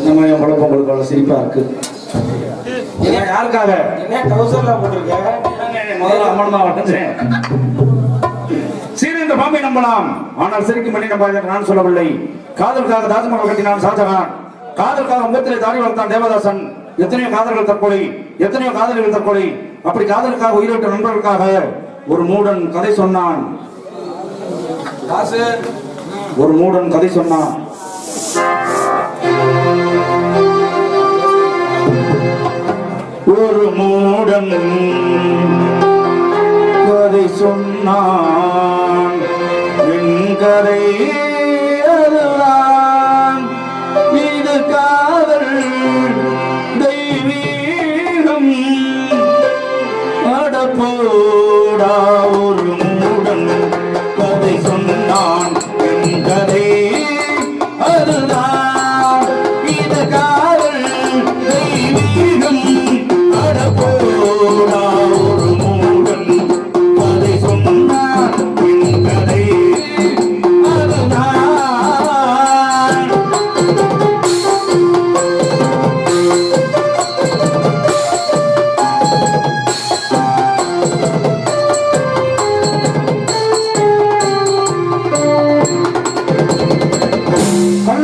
இந்த மாதிரி குழப்பம் அவ்வளவு சிரிப்பா இருக்கு? யாருக்காக? என்ன ட்ரௌசர்ல போட்டிருக்க முதல்ல அம்மன் தான் வட்டேன் சீன இந்த பாம்பை நம்பலாம். ஆனால் சிரிக்கும் பண்ணி நம்பாத நான் சொல்லவில்லை. காதலுக்காக தாஜ்மஹால் கட்டினான் ஷாஜகான். காதலுக்காக முகத்திலே தாடி வளர்த்தான் தேவதாசன். எத்தனையோ காதல்கள் தற்கொலை எத்தனையோ காதலிகள் தற்கொலை. அப்படி காதலுக்காக உயிரிழந்த நண்பர்களுக்காக ஒரு மூடன் கதை சொன்னான். ஒரு மூடன் கதை சொன்னான். மூடம் கதை சொன்னான். வெண்கதை அதுதான் இது காதல் தெய்வீகம். அடப்போடா ஒரு மூடன். கதை சொன்னான்.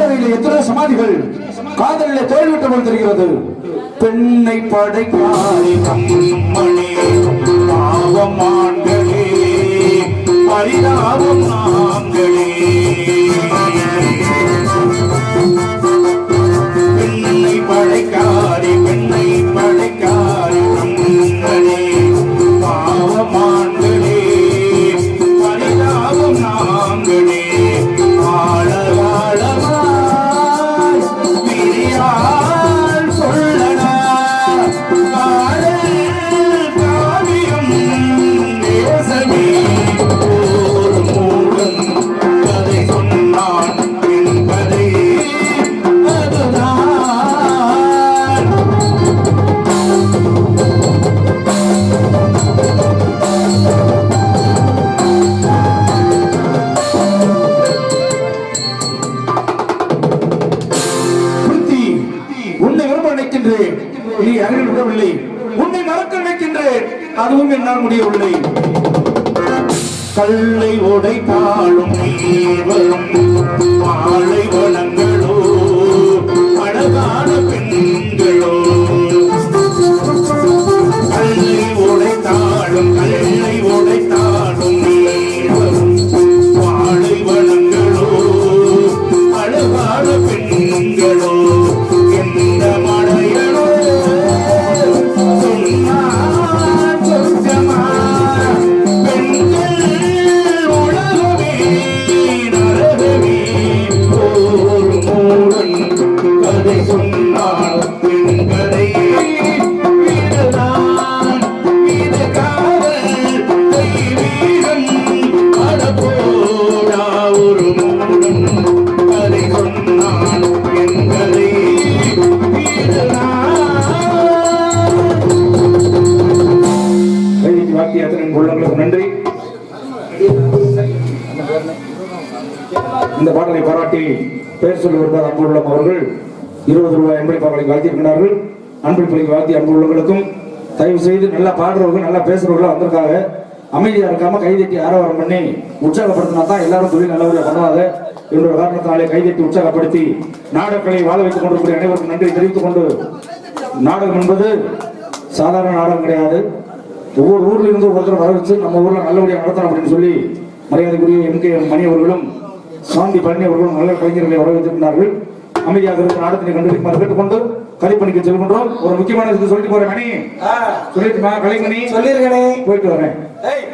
காதலில் எத்தனை சமாதிகள்? காதலில் தோல்விட்ட போல் தெரிகிறது பெண்ணை படைக்காரி பாவமா? அருகில் விடவில்லை உன்னை மறக்க நினைக்கின்றேன் அதுவும் என்னால் முடியவில்லை. கல்லை உடைத்தாலும் நீர் வரும். மாலை வளங்களோ இந்த பாடலை பாராட்டி பெயர் சொல்லி வருவார் அன்புள்ளம் அவர்கள். இருபது ரூபாய் அன்பளி பாடலை வாழ்த்தியிருக்கிறார்கள். அன்பில் பிள்ளைக்கு வாழ்த்தி அன்பு உள்ளவங்களுக்கும் தயவு செய்து நல்லா பாடுறவர்கள் நல்லா பேசுறவர்களும் வந்திருக்காங்க. அமைதியா இருக்காம கைதட்டி ஆரவாரம் பண்ணி உற்சாகப்படுத்தினா தான் எல்லாரும் தொழில் நல்லபடியா பண்ணாத என்னோட காரணத்தினாலே கைதட்டி உற்சாகப்படுத்தி நாடகங்களை வாழ வைத்துக் கொண்டிருக்கிற அனைவருக்கும் நன்றி தெரிவித்துக் கொண்டு நாடகம் என்பது சாதாரண நாடகம் கிடையாது. ஒவ்வொரு ஊர்ல இருந்து ஒருத்தர் வர வச்சு நம்ம ஊர்ல நல்லபடியா நடத்தணும் அப்படின்னு சொல்லி மரியாதைக்குரிய எம் கே மணி அவர்களும் சாந்தி பழனி அவர்களும் நல்ல கலைஞர்களை வரவேற்றிருக்கிறார்கள். அமைதியாக இருக்க நாடகத்தினை கண்டுபிடிக்குமாறு கேட்டுக்கொண்டு கலைப்பணிக்கு செல்கின்றோம். ஒரு முக்கியமான சொல்லிட்டு போறேன் மணி. சொல்லிட்டுமா கலைமணி சொல்லிருக்கனே போயிட்டு வரேன். ஏய்.